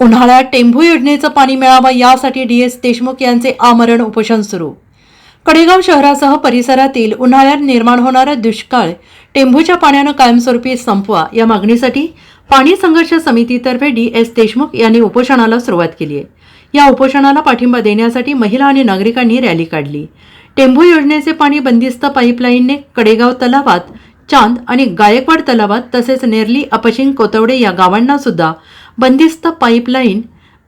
उन्हाळ्यात टेंभू योजनेचं पाणी मिळावं यासाठी डी एस देशमुख यांचे आमरण उपोषण सुरू. कडेगाव शहरासह परिसरातील उन्हाळ्यात निर्माण होणारा दुष्काळ टेंभूच्या पाण्यानं कायमस्वरूपी संपवा या मागणीसाठी पाणी संघर्ष समितीतर्फे डी एस देशमुख यांनी उपोषणाला सुरुवात केली आहे. या उपोषणाला पाठिंबा देण्यासाठी महिला आणि नागरिकांनी रॅली काढली. टेंभू योजनेचे पाणी बंदिस्त पाईपलाईनने कडेगाव तलावात चांद आणि गायकवाड तलावात तसेच नेरली अपशिंग कोतवडे या गावांना सुद्धा बंदिस्त पाईपलाईन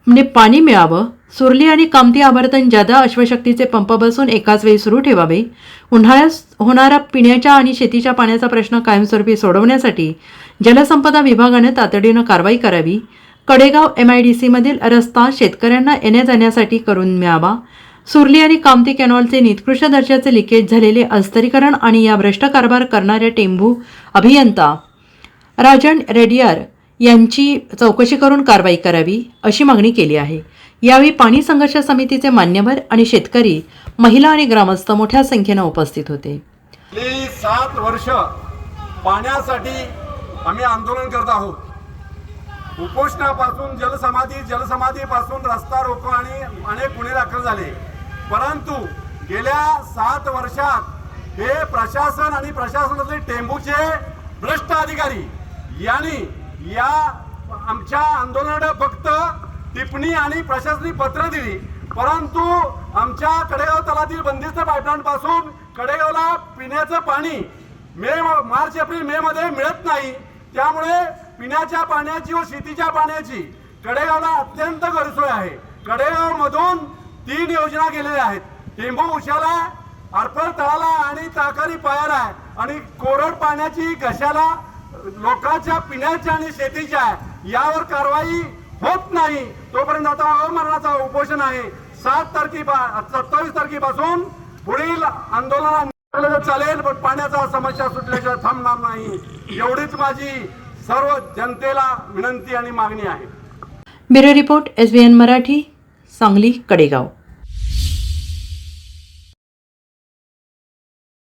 ने पाणी मिळावं सुरली आणि कामती आवर्तन जादा अश्वशक्तीचे पंप बसून एकाच वेळी सुरू ठेवावे उन्हाळ्यात होणारा पिण्याच्या आणि शेतीच्या पाण्याचा प्रश्न कायमस्वरूपी सोडवण्यासाठी जलसंपदा विभागाने तातडीनं कारवाई करावी कडेगाव एम आय डी सीमधील रस्ता शेतकऱ्यांना येण्या जाण्यासाठी करून मिळावा सुरली आणि कामती कॅनॉलचे निकृष्ट दर्जाचे लिकेज झालेले अस्तरीकरण आणि या भ्रष्ट कारभार करणाऱ्या टेंभू अभियंता राजन रेडियर यांची चौकशी करून कारवाई करावी अशी मागणी केली आहे. यावेळी पाणी संघर्ष समितीचे मान्यवर आणि शेतकरी महिला आणि ग्रामस्थ मोठ्या संख्येनं उपस्थित होते. गेली सात वर्ष पाण्यासाठी आम्ही आंदोलन करत आहोत. उपोषणापासून जलसमाधी जलसमाधीपासून रस्ता रोको आणि अनेक गुन्हे दाखल झाले. परंतु गेल्या सात वर्षात हे प्रशासन आणि प्रशासनातले टेंबूचे भ्रष्ट अधिकारी यांनी या आमच्या आंदोलनाला फक्त टिप्पणी आणि प्रशासनिक पत्र दिली. परंतु आमच्या कडेगाव तलातील बंदिस्त पाईपलाईन पासून कडेगावला पिण्याचं पाणी मे मार्च एप्रिल मे मध्ये मिळत नाही. त्यामुळे पिण्याच्या पाण्याची व शेतीच्या पाण्याची कडेगावला अत्यंत गरसोय आहे. कडेगाव मधून तीन योजना गेलेल्या आहेत. टेंबू उशाला अर्पण तळाला आणि ताकारी पायाला आणि कोरड पाण्याची घशाला लोकांच्या पिण्याच्या आणि शेतीच्या यावर कारवाई होत नाही. तोपर्यंत आता अमरणाचा उपोषण आहे. सात तारखे सत्तावीस तारखेपासून पुढील आंदोलना चालेल पण पाण्याचा समस्या सुटल्याशिवाय थांबणार नाही. एवढीच माझी सर्व जनतेला विनंती आणि मागणी आहे. Bureau report S B N Marathi Sangli Kadegaon.